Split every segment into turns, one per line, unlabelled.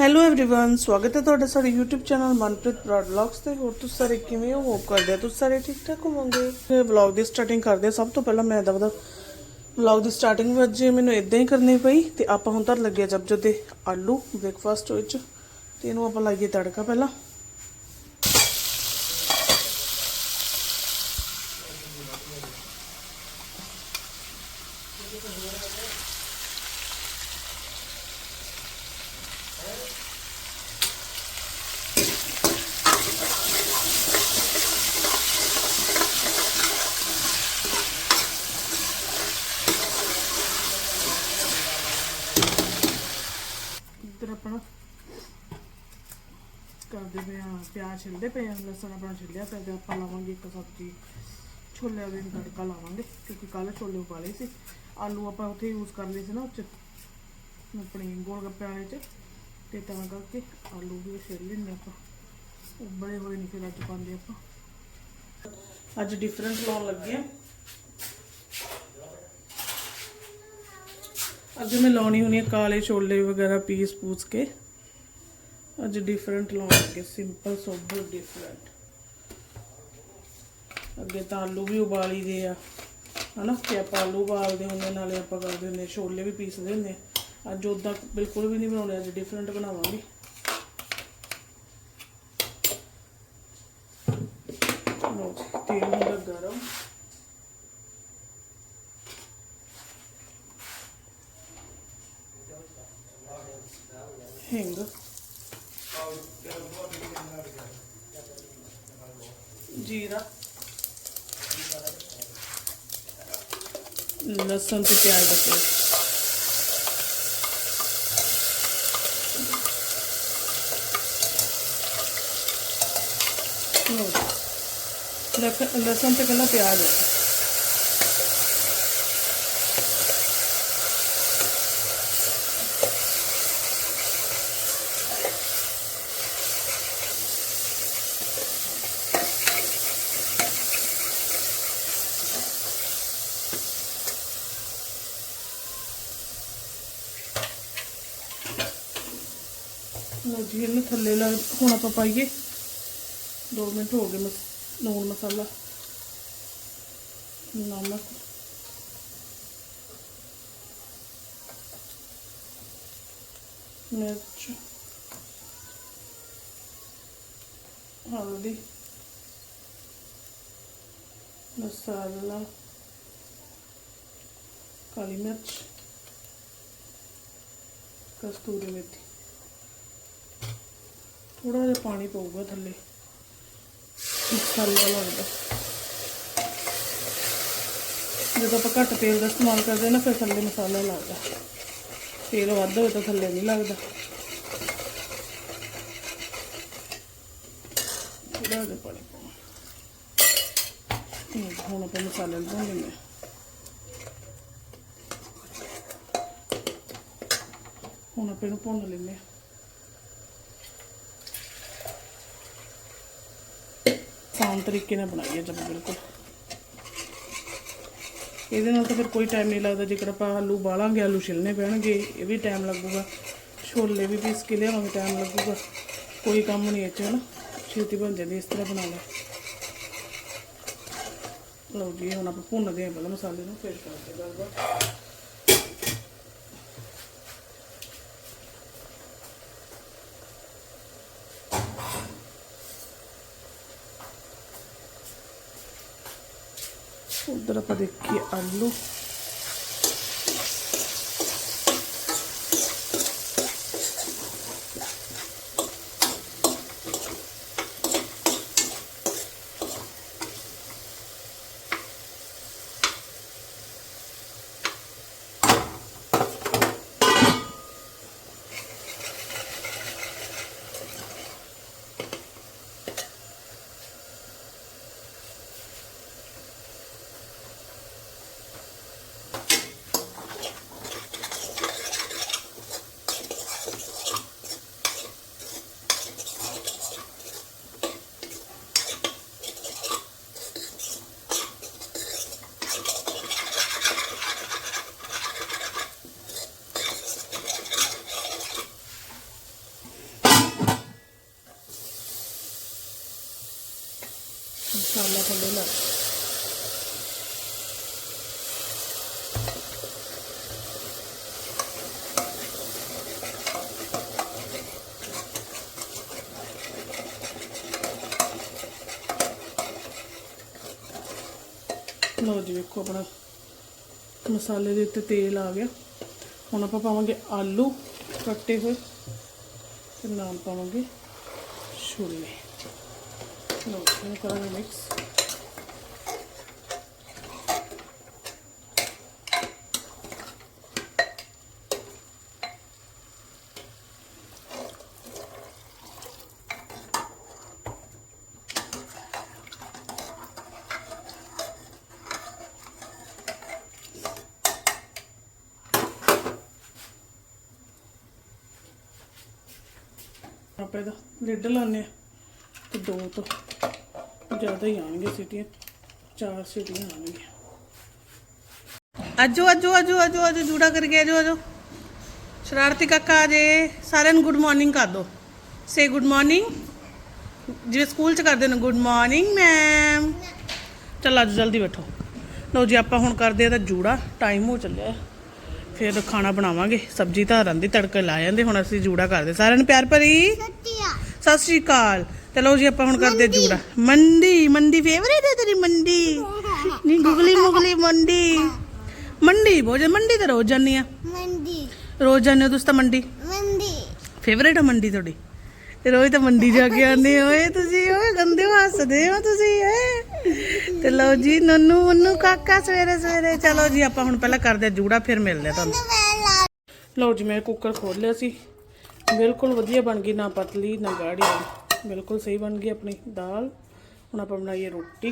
Hello everyone ਸਵਾਗਤ ਹੈ ਤੁਹਾਡਾ ਸਾਡੇ YouTube channel Manpreet Brar vlogs ਤੇ ਹੋਰ ਤੁਸੀਂ ਸਾਰੇ ਕਿਵੇਂ ਹੋ ਹੋਪ ਕਰਦੇ ਆ ਤੁਸੀਂ ਸਾਰੇ ਠੀਕ ਠਾਕ ਹੋਵੋਗੇ ਤੇ ਵਲੌਗ ਦੀ ਸਟਾਰਟਿੰਗ ਕਰਦੇ ਹਾਂ ਸਭ ਤੋਂ ਪਹਿਲਾਂ ਮੈਂ ਦਵਦਾ ਵਲੌਗ ਦੀ ਸਟਾਰਟਿੰਗ ਵਿੱਚ ਮੈਨੂੰ ਇਦਾਂ ਹੀ ਕਰਨੀ ਪਈ ਤੇ ਆਪਾਂ ਹੁਣ ਤੱਕ ਲੱਗੇ ਜਬ ਦੇ ਆਲੂ ਬ੍ਰੇਕਫਾਸਟ ਵਿੱਚ ਤੇ ਇਹਨੂੰ ਆਪਾਂ ਲਾਈਏ ਤੜਕਾ ਪਹਿਲਾਂ ਆਪਣਾ। ਕਰਦੇ ਪਏ ਆ ਪਿਆਜ਼ ਛਿਲਦੇ ਪਏ ਆ ਲਸਣ ਆਪਣਾ ਛਿਲਿਆ ਪਿਆ ਤੇ ਆਪਾਂ ਲਾਵਾਂਗੇ ਇੱਕ ਸਬਜ਼ੀ। ਛੋਲਿਆਂ ਦੇ ਤੜਕਾ ਲਾਵਾਂਗੇ, ਕਿਉਂਕਿ ਕੱਲ ਛੋਲੇ ਉਬਾਲੇ ਸੀ। ਆਲੂ ਆਪਾਂ ਉੱਥੇ ਯੂਜ਼ ਕਰ ਲਏ ਸੀ ਨਾ ਉੱਚ, ਆਪਣੇ ਗੋਲ ਗੱਪੇ ਵਾਲੇ ਚ ਤੇ ਤਾਂ ਕਰਕੇ ਆਲੂ ਵੀ ਛਿਲ ਲੈਂਦੇ ਆਪਾਂ। ਉਬਲੇ ਹੋਏ ਨਹੀਂ ਫਿਰ ਅੱਜ ਪਾਉਂਦੇ ਆਪਾਂ। ਅੱਜ ਡਿਫਰੈਂਟ ਲਾਉਣ ਲੱਗੇ ਆ ਅੱਜ ਮੈਂ ਲਾਉਣੀ ਹੁੰਦੀ ਹੈ ਕਾਲੇ ਛੋਲੇ ਵਗੈਰਾ ਪੀਸ ਪੂਸ ਕੇ। ਅੱਜ ਡਿਫਰੈਂਟ ਲਾਉਣ ਲੱਗੇ ਸਿੰਪਲ ਸੋਬਰ ਡਿਫਰੈਂਟ ਅੱਗੇ ਤਾਂ ਆਲੂ ਵੀ ਉਬਾਲੀ ਦੇ ਆ, ਹਨਾ? ਤੇ ਆਪਾਂ ਆਲੂ ਉਬਾਲਦੇ ਹੁੰਦੇ ਨਾਲੇ ਆਪਾਂ ਕਰਦੇ ਹੁੰਦੇ ਛੋਲੇ ਵੀ ਪੀਸਦੇ ਹੁੰਦੇ ਅੱਜ ਉਦਾਂ ਬਿਲਕੁਲ ਵੀ ਨਹੀਂ ਬਣਾਉਣੇ, ਅੱਜ ਡਿਫਰੈਂਟ ਬਣਾਵਾਂਗੇ ਲਓ ਜੀ, ਤੇਲ ਹੁੰਦਾ ਗਰਮ ਹਿੰਗ ਜੀਰਾ ਲਸਣ ਤੇ ਪਿਆਜ਼ ਦਾ ਪੇਸਟ ਲਓ ਲਸਣ ਤੇ ਪਹਿਲਾਂ ਪਿਆਜ਼ ਹੈ ਲਓ ਜੀ ਇਹਨੂੰ ਥੱਲੇ ਲੱਗ ਹੁਣ ਆਪਾਂ ਪਾਈਏ। 2 ਮਿੰਟ ਹੋ ਗਏ ਮਸ, ਲੂਣ ਮਸਾਲਾ। ਨਮਕ। ਮਿਰਚ। ਹਲਦੀ। ਮਸਾਲਾ। ਕਾਲੀ ਮਿਰਚ। ਕਸਤੂਰੀ ਮੇਥੀ। ਥੋੜਾ ਜਿਹਾ ਪਾਣੀ ਪਊਗਾ ਥੱਲੇ। ਮਸਾਲਾ ਲੱਗਦਾ ਜਦੋਂ ਆਪਾਂ ਘੱਟ ਤੇਲ ਦਾ ਇਸਤੇਮਾਲ ਕਰਦੇ ਹਾਂ ਨਾ, ਫਿਰ ਥੱਲੇ ਮਸਾਲਾ ਲੱਗਦਾ। ਤੇਲ ਵੱਧ ਹੋਵੇ ਤਾਂ ਥੱਲੇ ਨਹੀਂ ਲੱਗਦਾ। ਥੋੜਾ ਜਿਹਾ ਪਾਣੀ ਪਾਉਣਾ ਹੁਣ ਆਪਾਂ ਮਸਾਲੇ ਨੂੰ ਲੈਂਦੇ ਹਾਂ। ਹੁਣ ਆਪਾਂ ਇਹਨੂੰ ਭੁੰਨ ਲੈਂਦੇ ਹਾਂ। ਆਸਾਨ ਤਰੀਕੇ ਨਾਲ ਬਣਾਈ ਹੈ ਜਦ ਬਿਲਕੁਲ। ਇਹਦੇ ਨਾਲ ਤਾਂ ਫਿਰ ਕੋਈ ਟਾਈਮ ਨਹੀਂ ਲੱਗਦਾ, ਜੇਕਰ ਆਪਾਂ ਆਲੂ ਬਾਲਾਂਗੇ ਆਲੂ ਛਿਲਨੇ ਪੈਣਗੇ, ਇਹ ਵੀ ਟਾਈਮ ਲੱਗੂਗਾ। ਛੋਲੇ ਵੀ ਪੀਸ ਕੇ ਵੀ ਟਾਈਮ ਲੱਗੂਗਾ। ਕੋਈ ਕੰਮ ਨਹੀਂ ਇੱਥੇ ਨਾ ਛੇਤੀ ਬਣ ਜਾਂਦੀ, ਇਸ ਤਰ੍ਹਾਂ ਬਣਾ ਲਓ। ਲਓ ਜੀ, ਹੁਣ ਆਪਾਂ ਭੁੰਨਦੇ ਹਾਂ ਪਹਿਲਾਂ ਮਸਾਲੇ ਨੂੰ, ਫਿਰ ਕਰਦੇ ਗੱਲਬਾਤ। ਉਧਰ ਆਪਾਂ ਦੇਖੀਏ ਆਲੂ
ਲਓ ਆਪਣਾ ਮਸਾਲੇ ਦੇ ਉੱਤੇ ਤੇਲ ਆ ਗਿਆ। ਹੁਣ ਆਪਾਂ ਪਾਵਾਂਗੇ ਆਲੂ ਕੱਟੇ ਹੋਏ ਤੇ ਨਾਲ ਪਾਵਾਂਗੇ ਛੋਲੇ। ਲਓ ਇਹਨੂੰ ਕਰਾਂਗੇ ਮਿਕਸ ਆਪਾਂ ਇਹਦਾ ਲਿਡ ਲਾਉਂਦੇ ਤੇ ਦੋ ਤੋਂ ਜ਼ਿਆਦਾ ਹੀ ਆਣਗੇ ਸੀਟੀਆਂ, ਚਾਰ ਸੀਟੀਆਂ ਆਣਗੀਆਂ
ਆਜੋ ਆਜੋ ਆਜੋ ਆਜੋ ਆਜੋ, ਜੂੜਾ ਕਰਕੇ ਆਜੋ ਆਜੋ। ਸ਼ਰਾਰਤੀ ਕਾਕਾ ਆ ਜੇ, ਸਾਰਿਆਂ ਨੂੰ ਗੁੱਡ ਮਾਰਨਿੰਗ ਕਰ ਦੋ। ਸੇ ਗੁੱਡ ਮਾਰਨਿੰਗ ਜਿਵੇਂ ਸਕੂਲ ਚ ਕਰਦੇ ਨੇ ਗੁੱਡ ਮਾਰਨਿੰਗ ਮੈਮ ਚੱਲ ਅੱਜ ਜਲਦੀ ਬੈਠੋ। ਲਓ ਜੀ, ਆਪਾਂ ਹੁਣ ਕਰਦੇ ਆ ਤਾਂ ਜੂੜਾ। ਟਾਈਮ ਹੋ ਚੱਲਿਆ। ਫਿਰ ਖਾਣਾ ਬਣਾਵਾਂਗੇ। ਸਬਜ਼ੀ ਧਾਰਨ ਦੀ ਤੜਕੇ ਲਾ ਜਾਂਦੇ। ਹੁਣ ਅਸੀਂ ਜੂੜਾ ਕਰਦੇ। ਸਾਰਿਆਂ ਨੂੰ ਪਿਆਰ ਭਰੀ। ਸਤਿ ਸ਼੍ਰੀ ਅਕਾਲ। ਤੇ ਲਓ ਜੀ ਆਪਾਂ ਹੁਣ ਕਰਦੇ ਜੂੜਾ। ਮੰਡੀ। ਮੰਡੀ ਫੇਵਰੇਟ ਹੈ ਤੇਰੀ ਮੰਡੀ? ਨਹੀਂ ਗੁਗਲੀ ਮੁਗਲੀ ਮੰਡੀ। ਮੰਡੀ ਬੋਝ ਮੰਡੀ ਤੇ ਰੋਜ਼ ਜਾਂਦੀ ਆ?
ਮੰਦੀ
ਰੋਜ਼ ਜਾਂਦੇ ਹੋ ਤੁਸੀਂ ਤਾਂ ਮੰਡੀ?
ਮੰਦੀ
ਫੇਵਰੇਟ ਆ ਮੰਡੀ ਤੁਹਾਡੀ? ਤੇ ਰੋਜ਼ ਤਾਂ ਮੰਡੀ ਜਾ ਕੇ ਆਉਂਦੇ ਓਏ ਤੁਸੀਂ ਓਏ ਗੰਦੇ ਹੱਸਦੇ ਹੋ ਤੁਸੀਂ ਏ ਤੇ ਲਓ ਜੀ ਨੰਨੂ ਮੰਨੂ ਕਾਕਾ ਸਵੇਰੇ ਸਵੇਰੇ। ਚਲੋ ਜੀ ਆਪਾਂ ਹੁਣ ਪਹਿਲਾਂ ਕਰਦੇ ਜੂੜਾ ਫਿਰ ਮਿਲਦੇ ਤੁਹਾਨੂੰ।
ਲਓ ਜੀ ਮੈਂ ਕੁੱਕਰ ਖੋਲ ਲਿਆ ਸੀ। ਬਿਲਕੁਲ ਵਧੀਆ ਬਣ ਗਈ ਨਾ ਪਤਲੀ, ਨਾ ਗਾੜੀ ਬਿਲਕੁਲ ਸਹੀ ਬਣ ਗਈ ਆਪਣੀ ਦਾਲ। ਹੁਣ ਆਪਾਂ ਬਣਾਈਏ ਰੋਟੀ।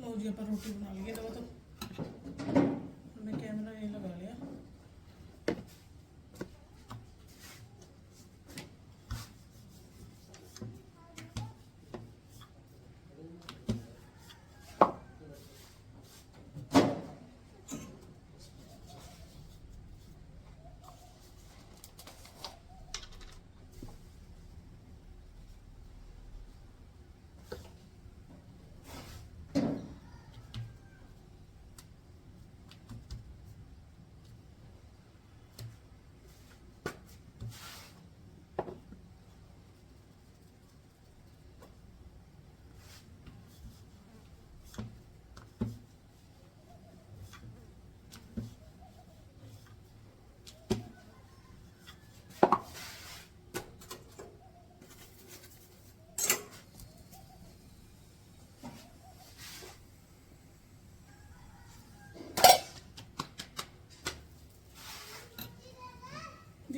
ਲਓ ਜੀ, ਆਪਾਂ ਰੋਟੀ ਬਣਾ ਲਈਏ। ਤਾਂ ਤਾਂ ਮੈਂ ਕੈਮਰਾ ਇਹ ਲਗਾ ਲਿਆ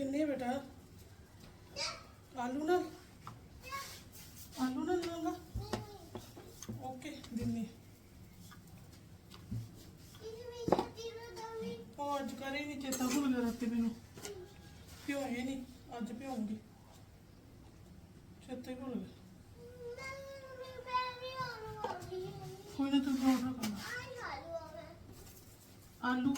ਦਿੰਨੇ ਬੇਟਾ। ਆਲੂ ਨਾਲ? ਆਲੂ ਨਾਲ ਲਾਂਗਾ ਓਕੇ, ਦਿੰਨੇ ਉਹ ਅੱਜ ਕਰੇ ਨਹੀਂ ਚੇਤਾ ਭੁੱਲ ਗਿਆ ਰਾਤੀ ਮੈਨੂੰ। ਭਿਓਏ ਇਹ ਨਹੀਂ ਅੱਜ ਭਿਉਂਗੀ ਚੇਤੇ ਭੁੱਲ ਗਿਆ। ਕੋਈ ਨਾ ਤੂੰ ਪਰੌਂਠਾ ਖਾਣਾ ਆਲੂ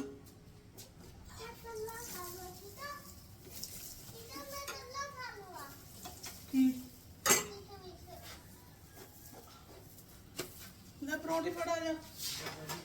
Thank you.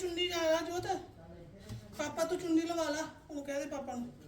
ਅੱਗੇ ਕੋ ਚੁੰਨੀ ਜਾਇਆ ਜੋਤ। ਪਾਪਾ ਤੂੰ ਚੁੰਨੀ ਲਵਾ ਲਾ ਉਹਨੂੰ ਕਹਿ ਦੇ ਪਾਪਾ ਨੂੰ।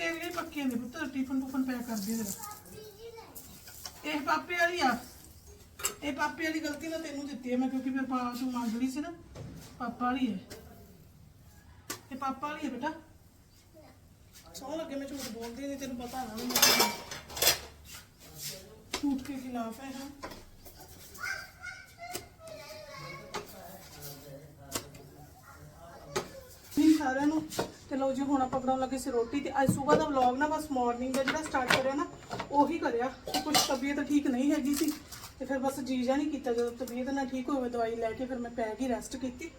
ਹਾਏ ਤਾਂ ਤੇਰੀਆਂ ਹੀ ਪੱਕੀਆਂ ਨੇ ਪੁੱਤ, ਟਿਫਨ ਟੁਫਨ ਪੈਕ ਕਰ ਦੇ ਜਰਾ। ਇਹ ਪਾਪੇ ਵਾਲੀ ਆ। ਇਹ ਪਾਪੇ ਵਾਲੀ ਗਲਤੀ ਨਾਲ ਤੈਨੂੰ ਦਿੱਤੀ ਹੈ, ਮੈਂ ਕਿਉਂਕਿ ਫਿਰ ਪਾ ਤੂੰ ਮੰਗ ਲਈ ਸੀ ਨਾ। ਪਾਪਾ ਵਾਲੀ ਹੈ। ਇਹ ਪਾਪਾ ਵਾਲੀ ਹੈ ਬੇਟਾ। ਸੌ ਲੱਗੇ, ਮੈਂ ਝੂਠ ਬੋਲਦੀ ਨਹੀਂ, ਤੈਨੂੰ ਪਤਾ ਨਾ ਮੈਂ ਝੂਠ ਕੇ ਖਿਲਾਫ ਹੈ ਹਾਂ ਨਹੀਂ ਸਾਰਿਆਂ ਨੂੰ ਤੇ ਲਓ ਜੀ, ਹੁਣ ਆਪਾਂ ਬਣਾਉਣ ਲੱਗੇ ਸੀ ਰੋਟੀ ਤੇ ਅੱਜ ਸਵੇਰ ਦਾ ਵਲੌਗ ਨਾ, ਬਸ ਮਾਰਨਿੰਗ ਦਾ ਜਿਹੜਾ ਸਟਾਰਟ ਕਰਿਆ ਨਾ, ਉਹੀ ਕਰਿਆ। ਕਿ ਕੁਝ ਤਬੀਅਤ ਠੀਕ ਨਹੀਂ ਹੈਗੀ ਸੀ, ਤੇ ਫਿਰ ਬਸ ਜੀ ਜਾ ਨਹੀਂ ਕੀਤਾ। ਜਦੋਂ ਤਬੀਅਤ ਨਾ ਠੀਕ ਹੋਵੇ, ਦਵਾਈ ਲੈ ਕੇ ਫਿਰ ਮੈਂ ਪੈ ਗਈ ਰੈਸਟ ਕੀਤੀ।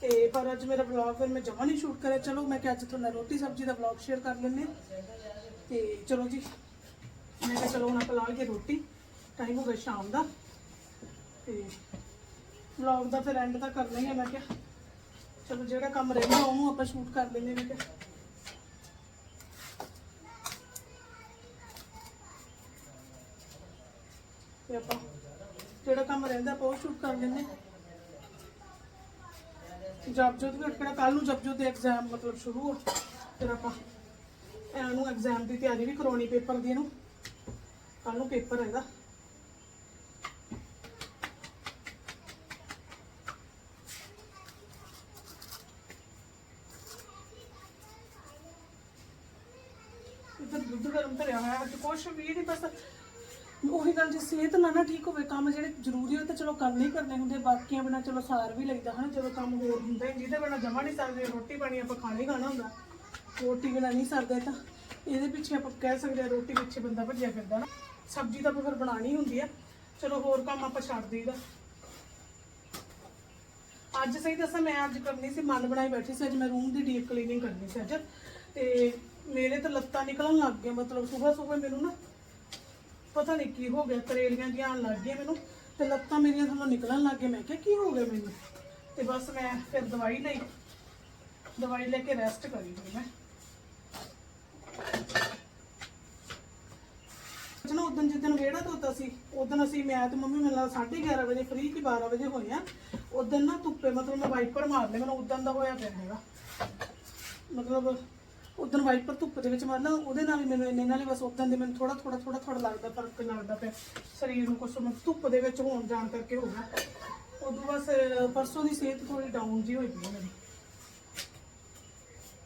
ਤੇ ਪਰ ਅੱਜ ਮੇਰਾ ਵਲੌਗ ਫਿਰ ਮੈਂ ਜਮਾ ਨਹੀਂ ਸ਼ੂਟ ਕਰਿਆ। ਚਲੋ, ਮੈਂ ਕਿਹਾ ਅੱਜ ਤੁਹਾਨੂੰ ਰੋਟੀ ਸਬਜ਼ੀ ਦਾ ਵਲੌਗ ਸ਼ੇਅਰ ਕਰ ਲੈਂਦੇ ਹਾਂ। ਤੇ ਚਲੋ ਜੀ, ਮੈਂ ਕਿਹਾ ਚਲੋ ਹੁਣ ਆਪਾਂ ਲਾ ਰੋਟੀ। ਟਾਈਮ ਹੋ ਗਿਆ ਸ਼ਾਮ ਦਾ। ਤੇ ਵਲੌਗ ਦਾ ਫਿਰ ਐਂਡ ਤਾਂ ਕਰਨਾ ਹੀ ਹੈ, ਮੈਂ ਕਿਹਾ। ਚਲੋ ਜਿਹੜਾ ਕੰਮ ਰਹਿੰਦਾ ਉਹਨੂੰ ਆਪਾਂ ਸ਼ੂਟ ਕਰ ਲੈਂਦੇ ਨੇ ਤੇ ਆਪਾਂ ਜਿਹੜਾ ਕੰਮ ਰਹਿੰਦਾ ਆਪਾਂ ਉਹ ਸ਼ੂਟ ਕਰ ਲੈਂਦੇ ਜਪਜੋਤ ਵੀ ਕਿਹੜਾ ਕੱਲ ਨੂੰ ਜਪਜੋਤ ਦੇ ਐਗਜ਼ਾਮ ਮਤਲਬ ਸ਼ੁਰੂ ਆ ਫਿਰ ਆਪਾਂ ਇਹਨੂੰ ਐਗਜ਼ਾਮ ਦੀ ਤਿਆਰੀ ਵੀ ਕਰਾਉਣੀ ਪੇਪਰ ਦੀ ਇਹਨੂੰ। ਕੱਲ ਨੂੰ ਪੇਪਰ ਹੈਗਾ। ਇੱਧਰ ਦੁੱਧ ਗਰਮ ਧਰਿਆ ਹੋਇਆ ਅੱਜ ਕੁਛ ਵੀ ਨਹੀਂ ਬਸ ਉਹੀ ਗੱਲ ਜੇ ਸਿਹਤ ਨਾ ਨਾ ਠੀਕ ਹੋਵੇ, ਕੰਮ ਜਿਹੜੇ ਜ਼ਰੂਰੀ ਹੋਏ ਤਾਂ ਚਲੋ ਕਰਨੇ ਹੀ ਕਰਨੇ ਹੁੰਦੇ ਬਾਕੀਆਂ ਬਿਨਾ ਚਲੋ ਸਾਰ ਵੀ ਲਈਦਾ ਹਨਾ, ਜਦੋਂ ਕੰਮ ਹੋਰ ਹੁੰਦਾ ਹੀ ਜਿਹਦੇ ਬਿਨਾ ਜਮਾ ਨਹੀਂ ਸਕਦੇ, ਰੋਟੀ ਪਾਣੀ ਆਪਾਂ ਖਾਣਾ ਖਾਣਾ ਹੁੰਦਾ, ਰੋਟੀ ਬਿਨਾ ਨਹੀਂ ਸਰਦਾ ਤਾਂ, ਇਹਦੇ ਪਿੱਛੇ ਆਪਾਂ ਕਹਿ ਸਕਦੇ ਹਾਂ ਰੋਟੀ ਪਿੱਛੇ ਬੰਦਾ ਭੱਜਿਆ ਫਿਰਦਾ ਨਾ ਸਬਜ਼ੀ ਤਾਂ ਆਪਾਂ ਫਿਰ ਬਣਾਣੀ ਹੁੰਦੀ ਆ, ਚਲੋ ਹੋਰ ਕੰਮ ਆਪਾਂ ਛੱਡ ਦੇਈਦਾ। ਅੱਜ ਸਹੀ ਦੱਸਾਂ, ਮੈਂ ਅੱਜ ਕਰਨੀ ਸੀ, ਮਨ ਬਣਾਈ ਬੈਠੀ ਸੀ, ਅੱਜ ਮੈਂ ਰੂਮ ਦੀ ਡੀਪ ਕਲੀਨਿੰਗ ਕਰਨੀ ਸੀ ਅੱਜ, ਤੇ ਮੇਰੇ ਤਾਂ ਲੱਤਾਂ ਨਿਕਲਣ ਲੱਗ ਗਈਆਂ, ਮਤਲਬ ਸਵੇਰ ਸਵੇਰ ਮੈਨੂੰ ਨਾ ਪਤਾ ਨਹੀਂ ਕੀ ਹੋ ਗਿਆ ਤਰੇਲੀਆਂ ਜਿਹੀਆਂ ਆਉਣ ਲੱਗ ਗਈਆਂ ਮੈਨੂੰ ਤੇ ਲੱਤਾਂ ਮੇਰੀਆਂ ਥੱਲੋਂ ਨਿਕਲਣ ਲੱਗ ਗਈਆਂ। ਮੈਂ ਕਿਹਾ, ਕੀ ਹੋ ਗਿਆ ਮੈਨੂੰ? ਤੇ ਬਸ ਮੈਂ ਫਿਰ ਦਵਾਈ ਲਈ। ਦਵਾਈ ਲੈ ਕੇ ਰੈਸਟ ਕਰੀ ਫਿਰ ਮੈਂ। ਚਲੋ ਉਦੋਂ ਜਿੱਦਣ ਵਿਹੜਾ ਧੋਤਾ ਸੀ, ਉਦੋਂ ਅਸੀਂ, ਮੈਂ ਤੇ ਮੰਮੀ ਮੈਨੂੰ ਲੱਗਦਾ 11:30 ਵਜੇ ਫ੍ਰੀ ਕਿ 12 ਵਜੇ ਹੋਏ ਆ। ਉਦੋਂ ਨਾ ਧੁੱਪੇ ਮਤਲਬ ਮੈਂ ਵਾਈਪਰ ਮਾਰ ਲਏ ਮੈਨੂੰ ਉਦੋਂ ਦਾ ਹੋਇਆ ਪਿਆ ਹੈਗਾ। ਮਤਲਬ ਉਦੋਂ ਵਾਈਪਰ ਧੁੱਪ ਦੇ ਵਿੱਚ ਮਾਰਨਾ, ਉਹਦੇ ਨਾਲ ਹੀ ਮੈਨੂੰ ਇੰਨੇ ਨਾਲ ਹੀ ਬਸ ਉਦੋਂ ਦੇ ਮੈਨੂੰ ਥੋੜਾ ਥੋੜਾ ਥੋੜਾ ਥੋੜਾ ਲੱਗਦਾ ਫ਼ਰਕ ਲੱਗਦਾ ਪਿਆ, ਸਰੀਰ ਨੂੰ ਕੁਛ ਮੈਂ ਧੁੱਪ ਦੇ ਵਿੱਚ ਹੋਣ ਜਾਣ ਕਰਕੇ ਹੋ ਗਿਆ। ਉਦੋਂ ਬਸ, ਪਰਸੋਂ ਦੀ ਸਿਹਤ ਥੋੜੀ ਡਾਊਨ ਜੀ ਹੋਈ ਪਈ ਮੇਰੀ।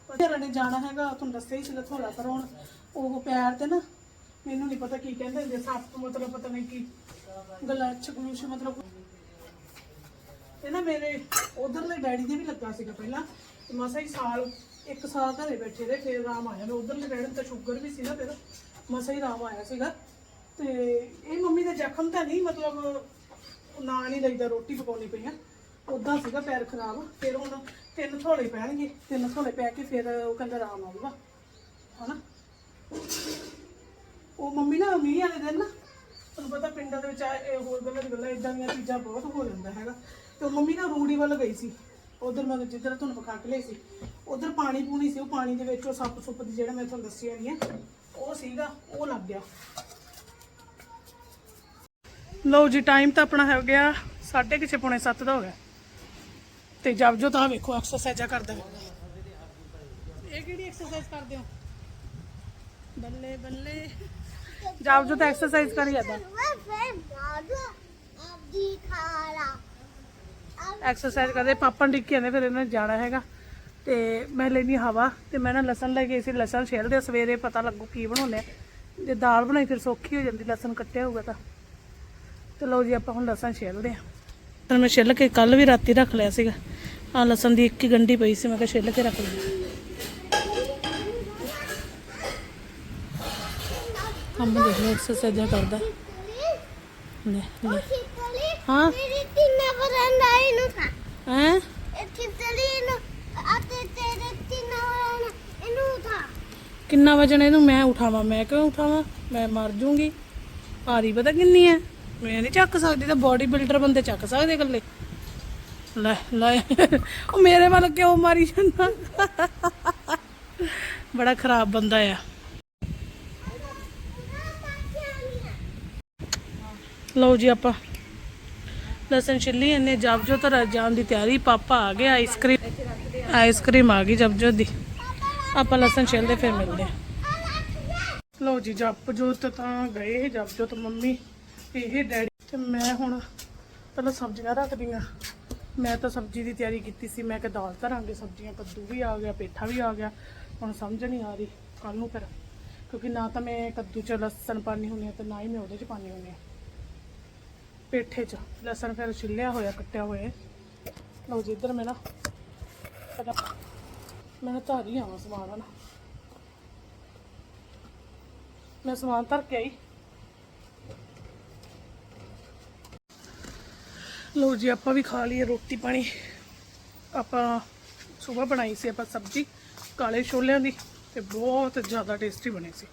ਘਰਾਂ ਨੇ ਜਾਣਾ ਹੈਗਾ, ਤੁਹਾਨੂੰ ਦੱਸਿਆ ਹੀ ਸੀ ਲਥੋਲਾ ਪਰ ਹੁਣ ਉਹ ਪੈਰ ਤੇ ਨਾ, ਮੈਨੂੰ ਨਹੀਂ ਪਤਾ ਕੀ ਕਹਿੰਦੇ ਹੁੰਦੇ, ਸੱਪ ਮਤਲਬ ਪਤਾ ਨਹੀਂ ਕੀ ਗਲਾਚ ਗਲੂਸ਼ ਮਤਲਬ। ਇਹ ਨਾ ਮੇਰੇ ਉਧਰਲੇ ਡੈਡੀ ਦੇ ਵੀ ਲੱਗਾ ਸੀਗਾ ਪਹਿਲਾਂ, ਤੇ ਮਸਾ ਹੀ ਸਾਲ ਇੱਕ ਸਾਲ ਘਰੇ ਬੈਠੇ ਰਹੇ, ਫਿਰ ਆਰਾਮ ਆਇਆ। ਮੈਂ ਉਧਰਲੇ ਡੈਡੀ ਨੂੰ ਤਾਂ ਸ਼ੂਗਰ ਵੀ ਸੀ ਨਾ, ਫਿਰ ਮਸਾ ਹੀ ਆਰਾਮ ਆਇਆ ਸੀਗਾ। ਤੇ ਇਹ ਮੰਮੀ ਦਾ ਜ਼ਖਮ ਤਾਂ ਨਹੀਂ, ਮਤਲਬ ਨਾ ਨਹੀਂ ਲਈਦਾ ਰੋਟੀ ਪਕਾਉਣੀ ਪਈਆਂ ਉਦਾਂ ਸੀਗਾ ਪੈਰ ਖਰਾਬ। ਫਿਰ ਹੁਣ ਤਿੰਨ ਥੋੜੇ ਪੈਣਗੇ, ਤਿੰਨ ਥੋੜੇ ਪੈ ਕੇ ਫਿਰ ਉਹ ਕਹਿੰਦਾ ਆਰਾਮ ਆਊਗਾ। ਹਨਾ? ਉਹ ਮੰਮੀ ਨਾ ਮੀਂਹ ਵਾਲੇ ਦਿਨ ਨਾ, ਤੁਹਾਨੂੰ ਪਤਾ ਪਿੰਡਾਂ ਦੇ ਵਿੱਚ ਆ ਇਹ ਹੋਰ ਗੱਲਾਂ ਦੀ ਗੱਲਾਂ ਇਦਾਂ ਦੀਆਂ ਚੀਜ਼ਾਂ ਬਹੁਤ ਹੋ ਜਾਂਦਾ ਹੈਗਾ। ਤੇ ਉਹ ਮੰਮੀ ਨਾ ਰੂੜੀ ਵੱਲ ਗਈ ਸੀ। ਉਧਰ ਮੈਂ ਜਿੱਧਰ ਤੁਹਾਨੂੰ ਵਿਖਾ ਕੇ ਲਈ ਸੀ। ਉਧਰ ਪਾਣੀ ਪੂਣੀ ਸੀ, ਉਹ ਪਾਣੀ ਦੇ ਵਿੱਚ ਉਹ ਸੱਪ ਸੁੱਪ ਦੀ ਜਿਹੜਾ ਮੈਂ ਤੁਹਾਨੂੰ ਦੱਸਿਆ ਨਹੀਂ ਹੈ ਉਹ ਸੀਗਾ, ਉਹ ਲੱਗ ਗਿਆ। ਲਓ ਜੀ ਟਾਈਮ ਤਾਂ ਆਪਣਾ ਹੋ ਗਿਆ 6:30 ਪੌਣੇ 7 ਦਾ ਹੋ ਗਿਆ। ਤੇ ਜਬ ਜੋ ਤਾਂ ਵੇਖੋ ਐਕਸਰਸਾਈਜ਼ਾਂ ਕਰਦਾ ਇਹ ਕਿਹੜੀ ਐਕਸਰਸਾਈਜ਼ ਕਰਦੇ ਹੋ? ਬੱਲੇ ਬੱਲੇ। ਜਬ ਜੋ ਤਾਂ ਐਕਸਰਸਾਈਜ਼ ਕਰੀ ਜਾਂਦਾ। ਐਕਸਰਸਾਈਜ਼ ਕਰਦੇ, ਪਾਪਾ ਡਿੱਕ ਕੇ ਫਿਰ ਇਹਨਾਂ ਨੇ ਜਾਣਾ ਹੈਗਾ। ਤੇ ਮੈਂ ਲੈਣੀ ਹਵਾ, ਤੇ ਮੈਂ ਨਾ ਲਸਣ ਲੈ ਕੇ ਸੀ, ਲਸਣ ਛਿੱਲਦੇ ਸਵੇਰੇ, ਪਤਾ ਲੱਗੂ ਕੀ ਬਣਾਉਂਦੇ ਆ। ਜੇ ਦਾਲ ਬਣਾਈ ਫਿਰ ਸੌਖੀ ਹੋ ਜਾਂਦੀ, ਲਸਣ ਕੱਟਿਆ ਹੋਊਗਾ ਤਾਂ। ਤੇ ਲਓ ਜੀ, ਆਪਾਂ ਹੁਣ ਲਸਣ ਛਿੱਲਦੇ ਆ। ਤਾਂ ਮੈਂ ਛਿੱਲ ਕੇ ਕੱਲ ਵੀ ਰਾਤੀ ਰੱਖ ਲਿਆ ਸੀਗਾ। ਆ ਲਸਣ ਦੀ ਇੱਕ ਹੀ ਗੰਢੀ ਪਈ ਸੀ, ਮੈਂ ਕਿਹਾ ਛਿੱਲ ਕੇ ਰੱਖ ਲਈ ਕੰਮ ਦੇਖ ਲਓ ਐਕਸਰਸਾਈਜ਼ਾਂ ਕਰਦਾ। ਲੈ ਲੈ। ਹਾਂ? ਕਿੰਨਾ ਵਜਣ ਇਹਨੂੰ? ਮੈਂ ਉਠਾਵਾਂ ਮੈਂ ਕਿਉਂ ਉਠਾਵਾਂ? ਮੈਂ ਮਰ ਜੂੰਗੀ। ਭਾਰੀ ਪਤਾ ਕਿੰਨੀ ਹੈ? ਮੈਂ ਨਹੀਂ ਚੱਕ ਸਕਦੀ ਤਾਂ ਬਾਡੀ ਬਿਲਡਰ ਬੰਦੇ ਚੱਕ ਸਕਦੇ ਇਕੱਲੇ। ਲੈ ਲੈ। ਉਹ ਮੇਰੇ ਵੱਲ ਕਿਉਂ ਮਾਰੀ ਜਾਂਦਾ? ਬੜਾ ਖਰਾਬ ਬੰਦਾ ਆ। ਲਓ ਜੀ ਆਪਾਂ। ਲਸਣ ਛਿੱਲੀ ਇਹਨੇ ਜਬਜੋ ਤਾਂ ਜਾਣ ਦੀ ਤਿਆਰੀ। ਪਾਪਾ ਆ ਗਿਆ ਆਈਸਕ੍ਰੀਮ ਆਈਸਕ੍ਰੀਮ ਆ ਗਈ ਜਬਜੋ ਦੀ। ਆਪਾਂ ਲਸਣ ਛਿੱਲਦੇ, ਫਿਰ ਮਿਲਦੇ ਹਾਂ ਲਓ ਜੀ ਜਪਜੋਤ ਤਾਂ ਗਏ ਜਪਜੋਤ ਮੰਮੀ, ਇਹ ਡੈਡੀ। ਤੇ ਮੈਂ ਹੁਣ ਪਹਿਲਾਂ ਸਬਜ਼ੀਆਂ ਰੱਖਦੀ ਆ ਮੈਂ ਤਾਂ ਸਬਜ਼ੀ ਦੀ ਤਿਆਰੀ ਕੀਤੀ ਸੀ, ਮੈਂ ਕਿ ਦਾਲ ਧਰਾਂਗੇ, ਸਬਜ਼ੀਆਂ ਕੱਦੂ ਵੀ ਆ ਗਿਆ, ਪੇਠਾ ਵੀ ਆ ਗਿਆ। ਹੁਣ ਸਮਝ ਨਹੀਂ ਆ ਰਹੀ ਕੱਲ ਨੂੰ ਫਿਰ, ਕਿਉਂਕਿ ਨਾ ਤਾਂ ਮੈਂ ਕੱਦੂ ਚ ਲਸਣ ਪਾਣੀ ਹੁੰਦੀ ਆ ਤੇ ਨਾ ਹੀ ਮੈਂ ਉਹਦੇ ਚ ਪਾਣੀ ਹੁੰਦੀ ਆ ਪੇਠੇ ਚ। ਲਸਣ ਫਿਰ ਛਿੱਲਿਆ ਹੋਇਆ, ਕੱਟਿਆ ਹੋਇਆ। ਲਓ ਜੀ, ਇੱਧਰ ਮੈਂ ਨਾ ਮੈਂ ਨਾ ਹੀ ਆਵਾਂ ਸਮਾਨ ਨਾ ਮੈਂ ਸਮਾਨ ਧਰ ਕੇ ਆਈ। ਲੋ ਜੀ, ਆਪਾਂ ਵੀ ਖਾ ਲਈਏ ਰੋਟੀ ਪਾਣੀ। ਆਪਾਂ ਸਵੇਰ ਬਣਾਈ ਸੀ ਆਪਾਂ ਸਬਜ਼ੀ, ਕਾਲੇ ਛੋਲਿਆਂ ਦੀ, ਤੇ ਬਹੁਤ ਜ਼ਿਆਦਾ ਟੇਸਟੀ ਬਣੀ ਸੀ।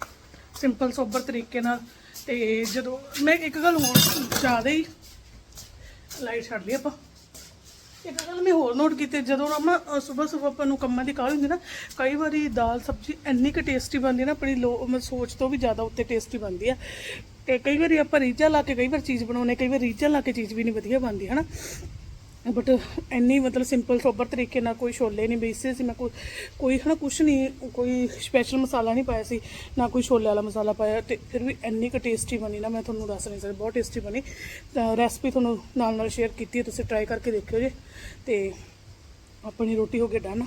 ਸਿੰਪਲ ਸੋਬਰ ਤਰੀਕੇ ਨਾਲ ਤੇ ਜਦੋਂ ਮੈਂ ਇੱਕ ਗੱਲ ਹੋਰ ਜ਼ਿਆਦਾ ਹੀ ਲਾਈਟ ਛੱਡ ਲਈ ਆਪਾਂ। ਇੱਕ ਗੱਲ ਮੈਂ ਹੋਰ ਨੋਟ ਕੀਤੀ, ਜਦੋਂ ਨਾ ਸਵੇਰ ਸਵੇਰ ਆਪਾਂ ਨੂੰ ਕੰਮਾਂ ਦੀ ਕਾਹਲ ਹੁੰਦੀ ਨਾ, ਕਈ ਵਾਰੀ ਦਾਲ ਸਬਜ਼ੀ ਇੰਨੀ ਕੁ ਟੇਸਟੀ ਬਣਦੀ ਨਾ, ਆਪਣੀ ਲੋ ਮਤਲਬ ਸੋਚ ਤੋਂ ਵੀ ਜ਼ਿਆਦਾ ਉੱਤੇ ਟੇਸਟੀ ਬਣਦੀ ਆ। ਤੇ ਕਈ ਵਾਰੀ ਆਪਾਂ ਰੀਝਾਂ ਲਾ ਕੇ ਕਈ ਵਾਰ ਚੀਜ਼ ਬਣਾਉਨੇ ਕਈ ਵਾਰ ਰੀਝਾਂ ਲਾ ਕੇ ਚੀਜ਼ ਵੀ ਨਹੀਂ ਵਧੀਆ ਬਣਦੀ, ਹਨਾ? ਬਟ ਇੰਨੀ ਮਤਲਬ ਸਿੰਪਲ ਸੋਬਰ ਤਰੀਕੇ ਨਾਲ ਕੋਈ ਛੋਲੇ ਨਹੀਂ ਬੀਸੇ ਸੀ, ਮੈਂ ਕੋਈ ਕੋਈ ਹਨਾ ਕੁਛ ਨਹੀਂ, ਕੋਈ ਸਪੈਸ਼ਲ ਮਸਾਲਾ ਨਹੀਂ ਪਾਇਆ ਸੀ, ਨਾ ਕੋਈ ਛੋਲੇ ਵਾਲਾ ਮਸਾਲਾ ਪਾਇਆ ਤੇ ਫਿਰ ਵੀ ਇੰਨੀ ਕੁ ਟੇਸਟੀ ਬਣੀ ਨਾ, ਮੈਂ ਤੁਹਾਨੂੰ ਦੱਸ ਨਹੀਂ ਸਕਦੀ, ਬਹੁਤ ਟੇਸਟੀ ਬਣੀ। ਤਾਂ ਰੈਸਪੀ ਤੁਹਾਨੂੰ ਨਾਲ ਨਾਲ ਸ਼ੇਅਰ ਕੀਤੀ ਹੈ, ਤੁਸੀਂ ਟਰਾਈ ਕਰਕੇ ਦੇਖਿਓ ਜੇ। ਤੇ ਆਪਣੀ ਰੋਟੀ ਹੋ ਗਈ ਡਨ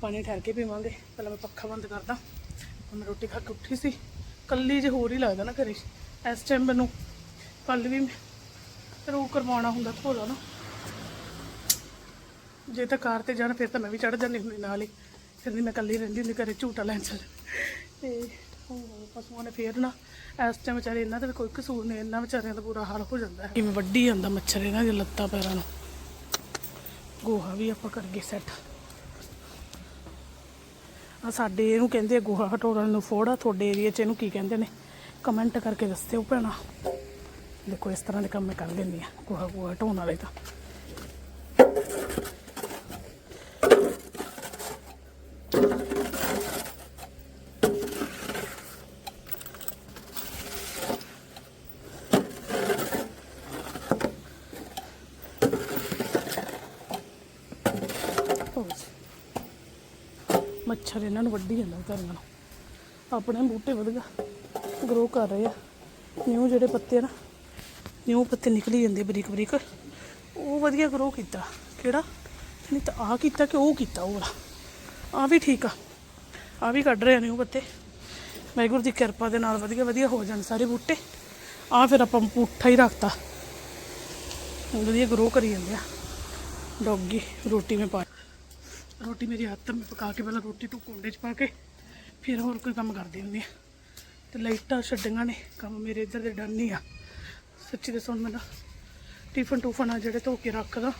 ਪਾਣੀ ਠਹਿਰ ਕੇ ਪੀਵਾਂਗੇ। ਪਹਿਲਾਂ ਮੈਂ ਪੱਖਾ ਬੰਦ ਕਰਦਾ ਮੈਂ ਰੋਟੀ ਖਾ ਕੇ ਉੱਠੀ ਸੀ। ਕੱਲੀ ਜੇ ਹੋਰ ਹੀ ਲੱਗਦਾ ਨਾ ਘਰੇ। ਇਸ ਟਾਈਮ ਮੈਨੂੰ ਕੱਲ ਵੀ ਫਿਰ ਉਹ ਕਰਵਾਉਣਾ ਹੁੰਦਾ ਧੋਲਾ ਨਾ। ਜੇ ਤਾਂ ਕਾਰ ਤੇ ਜਾਣ, ਫਿਰ ਤਾਂ ਮੈਂ ਵੀ ਚੜ ਜਾਂਦੀ ਹੁੰਦੀ ਨਾਲ ਹੀ। ਫਿਰ ਨਹੀਂ ਮੈਂ ਇਕੱਲੀ ਰਹਿੰਦੀ ਹੁੰਦੀ, ਘਰੇ ਝੂਟਾ ਲੈਣ ਚੱਲ। ਤੇ ਪਸ਼ੂਆਂ ਨੇ ਫੇਰ ਨਾ, ਇਸ ਟਾਈਮ ਵਿਚਾਰੇ ਇਹਨਾਂ ਦਾ ਵੀ ਕੋਈ ਕਸੂਰ ਨਹੀਂ, ਇਹਨਾਂ ਵਿਚਾਰਿਆਂ ਦਾ ਬੁਰਾ ਹਾਲ ਹੋ ਜਾਂਦਾ ਹੈ। ਕਿਵੇਂ ਵੱਡੀ ਜਾਂਦਾ ਮੱਛਰ ਇਹਨਾਂ ਦੇ ਲੱਤਾਂ ਪੈਰਾਂ ਨੂੰ। ਗੋਹਾ ਵੀ ਆਪਾਂ ਕਰ ਗਏ ਸੈੱਟ ਆ ਸਾਡੇ ਇਹਨੂੰ ਕਹਿੰਦੇ ਆ ਗੋਹਾ ਹਟੋਰਨ ਨੂੰ ਫੋੜਾ ਤੁਹਾਡੇ ਏਰੀਆ 'ਚ ਇਹਨੂੰ ਕੀ ਕਹਿੰਦੇ ਨੇ? ਕਮੈਂਟ ਕਰਕੇ ਦੱਸਿਓ ਭੈਣਾ। ਦੇਖੋ ਇਸ ਤਰ੍ਹਾਂ ਦੇ ਕੰਮ ਮੈਂ ਕਰ ਲੈਂਦੀ ਆ ਗੋਹਾ ਗੋਹਾ ਹਟਾਉਣ ਵਾਲੇ ਤਾਂ ਹੋ ਜੀ। ਮੱਛਰ ਇਹਨਾਂ ਨੂੰ ਵੱਢੀ ਜਾਂਦਾ ਵਿਚਾਰੀਆਂ ਨੂੰ। ਆਪਣੇ ਬੂਟੇ ਵਧੀਆ ਗਰੋ ਕਰ ਰਹੇ ਆ। ਨਿਊ ਜਿਹੜੇ ਪੱਤੇ ਆ ਨਾ, ਨਿਊ ਪੱਤੇ ਨਿਕਲੀ ਜਾਂਦੇ ਬਰੀਕ ਬਰੀਕ। ਉਹ ਵਧੀਆ ਗਰੋ ਕੀਤਾ। ਕਿਹੜਾ? ਨਹੀਂ ਤਾਂ ਆ ਕੀਤਾ ਕਿ ਉਹ ਕੀਤਾ ਉਹ ਵਾਲਾ। ਆ ਵੀ ਠੀਕ ਆ। ਆ ਵੀ ਕੱਢ ਰਹੇ ਆ ਨਿਊ ਪੱਤੇ। ਵਾਹਿਗੁਰੂ ਦੀ ਕਿਰਪਾ ਦੇ ਨਾਲ ਵਧੀਆ ਵਧੀਆ ਹੋ ਜਾਣ ਸਾਰੇ ਬੂਟੇ। ਆ ਫਿਰ ਆਪਾਂ ਪੁੱਠਾ ਹੀ ਰੱਖਤਾ। ਵਧੀਆ ਗਰੋ ਕਰੀ ਜਾਂਦੇ ਆ। ਡੌਗੀ ਰੋਟੀ ਮੈਂ ਪਾ ਰੋਟੀ ਮੇਰੀ ਹੱਥ ਮੈਂ ਪਕਾ ਕੇ ਪਹਿਲਾਂ ਰੋਟੀ ਟੂ ਕੋਂਡੇ 'ਚ ਪਾ ਕੇ ਫਿਰ ਹੋਰ ਕੋਈ ਕੰਮ ਕਰਦੀ ਹੁੰਦੀ ਆ। ਤੇ ਲਾਈਟਾਂ ਛੱਡੀਆਂ ਨੇ, ਕੰਮ ਮੇਰੇ ਇੱਧਰ ਦੇ ਡਨ ਨਹੀਂ ਆ। ਸੱਚੀ ਦੱਸੋ ਹੁਣ ਮੈਂ ਨਾ ਟਿਫਨ ਟੂਫਨ ਆ ਜਿਹੜੇ ਧੋ ਕੇ ਰੱਖਦਾ,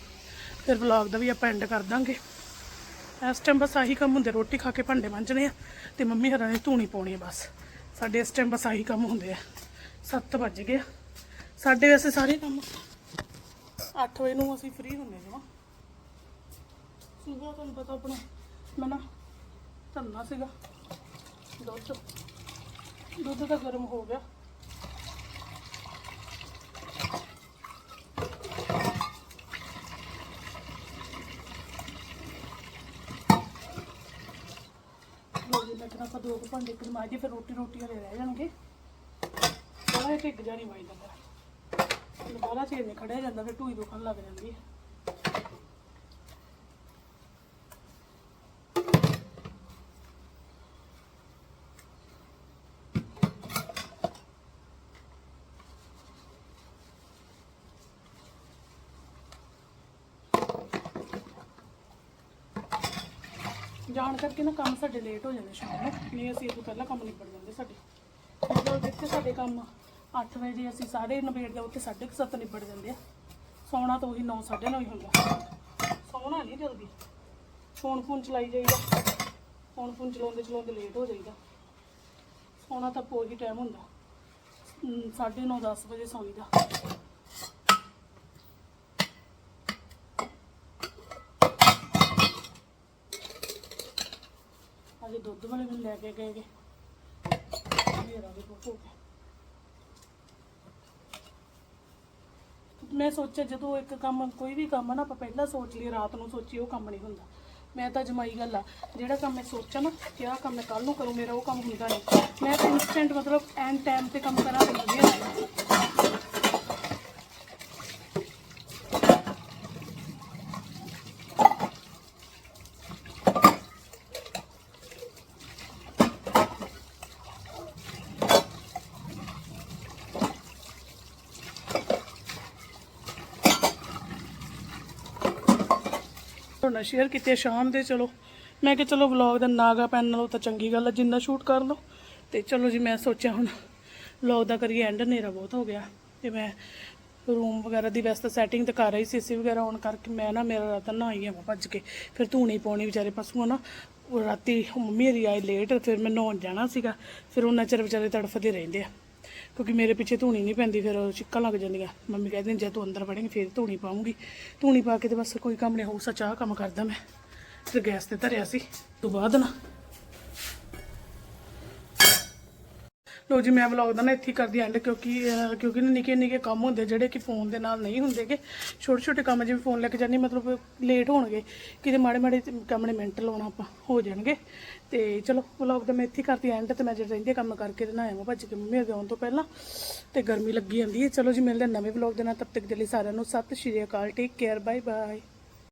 ਫਿਰ ਵਲੌਗ ਦਾ ਵੀ ਆਪਾਂ ਐਂਡ ਕਰ ਦਾਂਗੇ। ਇਸ ਟਾਈਮ ਬਸ ਆਹੀ ਕੰਮ ਹੁੰਦੇ, ਰੋਟੀ ਖਾ ਕੇ ਭਾਂਡੇ ਮਾਂਜਣੇ ਆ ਤੇ ਮੰਮੀ ਹਰਾਂ ਨੇ ਧੂਣੀ ਪਾਉਣੀ ਆ ਬਸ। ਸਾਡੇ ਇਸ ਟਾਈਮ ਬਸ ਆਹੀ ਕੰਮ ਹੁੰਦੇ ਆ। 7 ਵੱਜ ਗਏ ਆ। ਸਾਡੇ ਵੈਸੇ ਸਾਰੇ ਕੰਮ 8 ਵਜੇ ਨੂੰ ਅਸੀਂ ਫ੍ਰੀ ਹੁੰਦੇ ਜਮਾ। ਸੀਗਾ, ਤੁਹਾਨੂੰ ਪਤਾ ਆਪਣਾ, ਮੈਂ ਨਾ ਧੰਨਾ ਸੀਗਾ, ਦੁੱਧ। ਦੁੱਧ ਤਾਂ ਗਰਮ ਹੋ ਗਿਆ। ਲੋ ਆਪਾਂ ਦੋ ਕੁ ਭਾਂਡੇ ਇੱਕ ਮਾਜੀ ਫਿਰ ਰੋਟੀ ਰੋਟੀ ਵਾਲੇ ਰਹਿ ਜਾਣਗੇ। ਬੜਾ ਢਿੱਗ ਜਾਣੀ ਵਾਈ ਦਾ ਮੇਰਾ ਬਾਹਲਾ ਖੜਿਆ ਜਾਂਦਾ, ਫਿਰ ਢੂਈ ਦੁਖਣ ਲੱਗ ਜਾਂਦੀ ਹੈ। ਜਾਣ ਕਰਕੇ ਨਾ ਕੰਮ ਸਾਡੇ ਲੇਟ ਹੋ ਜਾਂਦੇ ਸ਼ਾਮ ਨੂੰ। ਨਹੀਂ, ਅਸੀਂ ਇਹ ਤੋਂ ਪਹਿਲਾਂ ਕੰਮ ਨਿਬੜ ਜਾਂਦੇ ਸਾਡੇ। ਮਤਲਬ ਜਿੱਥੇ ਸਾਡੇ ਕੰਮ 8 ਵਜੇ ਅਸੀਂ ਸਾਰੇ ਨਿਬੇੜਦੇ ਉੱਥੇ 7:30 ਨਿਬੜ ਜਾਂਦੇ ਆ। ਸੌਣਾ ਤਾਂ ਉਹੀ 9 9:30 ਹੀ ਹੁੰਦਾ। ਸੌਣਾ ਨਹੀਂ ਜਲਦੀ। ਫੋਨ ਫੋਨ ਚਲਾਈ ਜਾਈਦਾ। ਫੋਨ ਫੋਨ ਚਲਾਉਂਦੇ ਚਲਾਉਂਦੇ ਲੇਟ ਹੋ ਜਾਈਦਾ। ਸੌਣਾ ਤਾਂ ਪੋ ਟਾਈਮ ਹੁੰਦਾ। 9:30 10 ਵਜੇ ਸੌਈਦਾ। ਦੁੱਧ ਵਾਲੇ ਮੈਨੂੰ ਲੈ ਕੇ ਗਏ ਗੇ ਮੇਰਾ ਵੀ ਹੋ ਗਿਆ। ਮੈਂ ਸੋਚਿਆ ਜਦੋਂ ਇੱਕ ਕੰਮ, ਕੋਈ ਵੀ ਕੰਮ ਆ ਨਾ, ਆਪਾਂ ਪਹਿਲਾਂ ਸੋਚ ਲਈਏ, ਰਾਤ ਨੂੰ ਸੋਚੀ ਉਹ ਕੰਮ ਨਹੀਂ ਹੁੰਦਾ। ਮੈਂ ਤਾਂ ਜਮਾਈ ਗੱਲ ਆ, ਜਿਹੜਾ ਕੰਮ ਮੈਂ ਸੋਚਾਂ ਨਾ ਕਿ ਆਹ ਕੰਮ ਮੈਂ ਕੱਲ ਨੂੰ ਕਰੂੰ, ਮੇਰਾ ਉਹ ਕੰਮ ਹੁੰਦਾ ਨਹੀਂ। ਮੈਂ ਤਾਂ ਇਨਸਟੈਂਟ ਮਤਲਬ ਐਨ ਟਾਈਮ ਤੇ ਕੰਮ ਕਰਾਂ ਤੇ ਵਧੀਆ ਲੱਗਦਾ ਤੁਹਾਡੇ ਨਾਲ ਸ਼ੇਅਰ ਕੀਤੇ ਸ਼ਾਮ ਦੇ, ਚਲੋ। ਮੈਂ ਕਿਹਾ, ਚਲੋ ਵਲੌਗ ਦਾ ਨਾਗਾ ਪੈਨ ਨਾਲੋਂ ਤਾਂ ਚੰਗੀ ਗੱਲ ਹੈ ਜਿੰਨਾ ਸ਼ੂਟ ਕਰ ਲਓ। ਤੇ ਚਲੋ ਜੀ, ਮੈਂ ਸੋਚਿਆ ਹੁਣ ਵਲੌਗ ਦਾ ਕਰੀਏ ਐਂਡ ਹਨੇਰਾ ਬਹੁਤ ਹੋ ਗਿਆ। ਤੇ ਮੈਂ ਰੂਮ ਵਗੈਰਾ ਦੀ ਵੈਸੇ ਤਾਂ ਸੈਟਿੰਗ ਤਾਂ ਕਰ ਰਹੀ ਸੀ, ਏਸੀ ਵਗੈਰਾ ਔਨ ਕਰਕੇ ਮੈਂ ਨਾ, ਮੇਰਾ ਰਾਤ ਨਹਾਈ ਆ ਭੱਜ ਕੇ। ਫਿਰ ਧੂਣੀ ਪਾਉਣੀ ਵਿਚਾਰੇ ਪਸ਼ੂਆਂ ਨਾ ਉਹ ਰਾਤੀ ਮੰਮੀ ਹਰੀ ਆਏ ਲੇਟ ਫਿਰ ਮੈਂ ਨਹਾਉਣ ਜਾਣਾ ਸੀਗਾ। ਫਿਰ ਉਹਨਾਂ ਚਿਰ ਵਿਚਾਰੇ ਤੜਫਦੇ ਰਹਿੰਦੇ ਆ। ਕਿਉਂਕਿ ਮੇਰੇ ਪਿੱਛੇ ਧੂਣੀ ਨਹੀਂ ਪੈਂਦੀ, ਫਿਰ ਉਹ ਚਿੱਕਾਂ ਲੱਗ ਜਾਂਦੀਆਂ। ਮੰਮੀ ਕਹਿੰਦੇ ਨੇ ਜੇ ਤੂੰ ਅੰਦਰ ਵੜੇਂਗੀ, ਫਿਰ ਧੂਣੀ ਪਾਉਂਗੀ ਧੂਣੀ ਪਾ ਕੇ ਤੇ ਬਸ ਕੋਈ ਕੰਮ ਨਹੀਂ, ਹੋਊ ਸੱਚ ਆਹ ਕੰਮ ਕਰਦਾ ਮੈਂ। ਫਿਰ ਗੈਸ ਤੇ ਧਰਿਆ ਸੀ। ਤੋਂ ਬਾਅਦ ਨਾ ਲੋ ਜੀ, ਮੈਂ ਵਲੌਗ ਦਾ ਨਾ ਇੱਥੇ ਕਰਦੀ ਐਂਡ ਕਿਉਂਕਿ ਕਿਉਂਕਿ ਨਾ ਨਿੱਕੇ ਨਿੱਕੇ ਕੰਮ ਹੁੰਦੇ ਜਿਹੜੇ ਕਿ ਫੋਨ ਦੇ ਨਾਲ ਨਹੀਂ ਹੁੰਦੇਗੇ ਛੋਟੇ ਛੋਟੇ ਕੰਮ ਜਿਵੇਂ ਫੋਨ ਲੈ ਕੇ ਜਾਣੀ ਮਤਲਬ ਲੇਟ ਹੋਣਗੇ, ਕਿਤੇ ਮਾੜੇ ਮਾੜੇ ਕੰਮ ਨੇ ਮਿੰਟ ਲਾਉਣਾ ਆਪਾਂ, ਹੋ ਜਾਣਗੇ। ਤੇ ਚਲੋ ਵਲੌਗ ਦਾ ਮੈਂ ਇੱਥੇ ਕਰਦੀ ਐਂਡ ਤੇ ਮੈਂ ਜਿਹੜੇ ਰਹਿੰਦੇ ਕੰਮ ਕਰਕੇ ਤੇ ਨਹਾਇਆ ਮੈਂ ਭੱਜ ਕੇ ਮੰਮੀ ਅੱਗੇ ਆਉਣ ਤੋਂ ਪਹਿਲਾਂ। ਤੇ ਗਰਮੀ ਲੱਗੀ ਜਾਂਦੀ ਹੈ। ਚਲੋ ਜੀ, ਮਿਲਦੇ ਨਵੇਂ ਵਲੌਗ ਦੇ ਨਾਲ ਤਬ ਤੱਕ ਦੇ ਲਈ ਸਾਰਿਆਂ ਨੂੰ ਸਤਿ ਸ਼੍ਰੀ ਅਕਾਲ ਟੇਕ ਕੇਅਰ ਬਾਏ ਬਾਏ